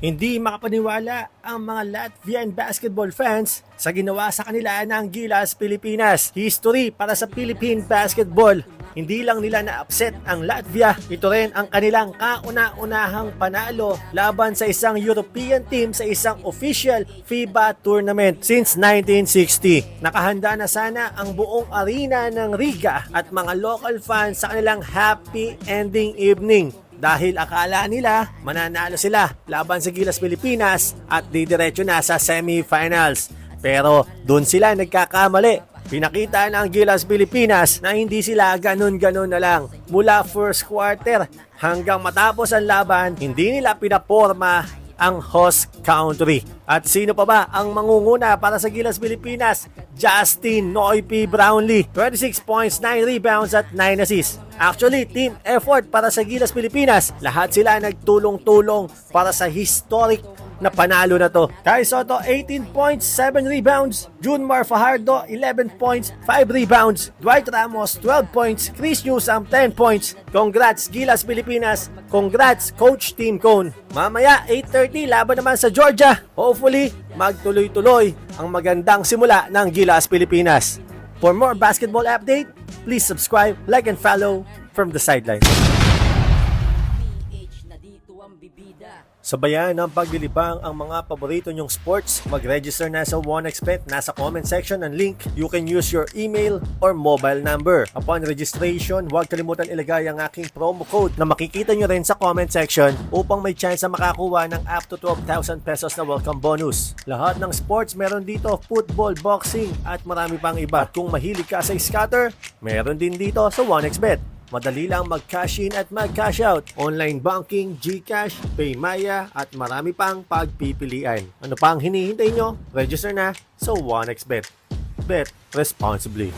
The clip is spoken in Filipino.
Hindi makapaniwala ang mga Latvian basketball fans sa ginawa sa kanila ng Gilas Pilipinas. History para sa Philippine basketball. Hindi lang nila na-upset ang Latvia, ito rin ang kanilang kauna-unahang panalo laban sa isang European team sa isang official FIBA tournament since 1960. Nakahanda na sana ang buong arena ng Riga at mga local fans sa kanilang happy ending evening dahil akala nila mananalo sila laban sa Gilas Pilipinas at didiretso na sa semifinals. Pero doon sila nagkakamali. Pinakita ng Gilas Pilipinas na hindi sila ganun-ganun na lang. Mula first quarter hanggang matapos ang laban, hindi nila pinaporma ang host country. At sino pa ba ang mangunguna para sa Gilas Pilipinas? Justin Noypi Brownlee. 26 points, 9 rebounds at 9 assists. Actually, team effort para sa Gilas Pilipinas. Lahat sila nagtulong-tulong para sa historic na panalo na to. Kai Soto, 18 points, 7 rebounds. Junmar Fajardo, 11 points, 5 rebounds. Dwight Ramos, 12 points. Chris Newsom, 10 points. Congrats, Gilas Pilipinas. Congrats, Coach Team Cone. Mamaya, 8.30, laban naman sa Georgia. Hopefully, magtuloy-tuloy ang magandang simula ng Gilas Pilipinas. For more basketball update, please subscribe, like, and follow from the sidelines. Ang. Sabayan ng paglilibang ang mga paborito nyong sports, mag-register na sa OneXBet. Nasa comment section ang link. You can use your email or mobile number. Upon registration, huwag kalimutan ilagay ang aking promo code na makikita nyo rin sa comment section upang may chance na makakuha ng up to 12,000 pesos na welcome bonus. Lahat ng sports meron dito, football, boxing at marami pang iba. At kung mahilig ka sa scatter, meron din dito sa OneXBet. Madali lang mag-cash in at mag-cash out. Online banking, GCash, Paymaya at marami pang pagpipilian. Ano pa ang hinihintay nyo? Register na sa OneXBet. Bet responsibly.